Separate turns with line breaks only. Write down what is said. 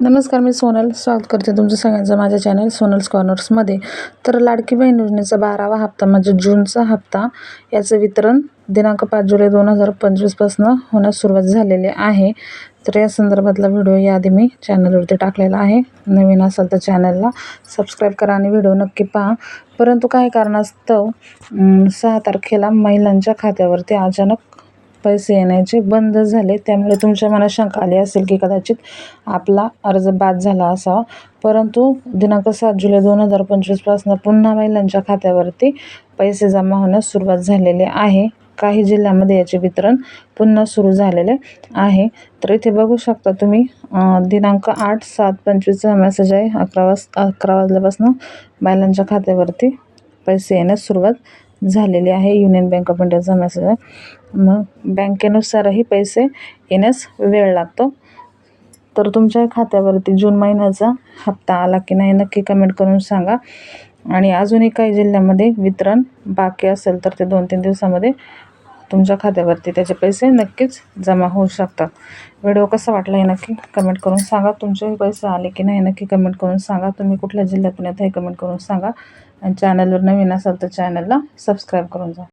नमस्कार मी सोनल. स्वागत करते तुमचं सगळ्यांचं माझ्या चॅनल सोनल्स कॉर्नर्समध्ये तर लाडकी बहीण योजनेचा बारावा हप्ता म्हणजे जूनचा हप्ता याचं वितरण दिनांक पाच जुलै दोन हजार पंचवीसपासून होण्यास सुरुवात झालेली आहे. तर या संदर्भातला व्हिडिओ याआधी मी चॅनलवरती टाकलेला आहे. नवीन असाल तर चॅनलला सबस्क्राईब करा आणि व्हिडिओ नक्की पहा. परंतु काही कारणास्तव सहा तारखेला महिलांच्या खात्यावरती अचानक पैसे येण्याचे बंद झाले. त्यामुळे तुमच्या मनात शंका आली असेल की कदाचित आपला अर्ज बाद झाला असावा. परंतु दिनांक सात जुलै दोन हजार पंचवीसपासून पुन्हा महिलांच्या खात्यावरती पैसे जमा होण्यास सुरुवात झालेली आहे. काही जिल्ह्यामध्ये याचे वितरण पुन्हा सुरू झालेले आहे. तर इथे बघू शकता तुम्ही दिनांक आठ सात पंचवीसचा मेसेज आहे. अकरा वाज अकरा वाजल्यापासून महिलांच्या खात्यावरती पैसे येण्यास सुरुवात झालेली आहे. युनियन बँक ऑफ इंडियाचा मेसेज आहे. मग बँकेनुसारही पैसे येण्यास वेळ लागतो. तर तुमच्या खात्यावरती जून महिन्याचा हप्ता आला की नाही नक्की कमेंट करून सांगा. आणि अजूनही काही जिल्ह्यामध्ये वितरण बाकी असेल तर ते दोन तीन दिवसामध्ये तुमच्या खात्यावरती त्याचे पैसे नक्कीच जमा होऊ शकतात. व्हिडिओ कसा वाटला हे नक्की कमेंट करून सांगा. तुमचेही पैसे आले की नाही नक्की कमेंट करून सांगा. तुम्ही कुठल्या जिल्ह्यातून येत हे कमेंट करून सांगा. आणि चॅनलवर नवीन असाल तर चॅनलला सबस्क्राईब करून जा.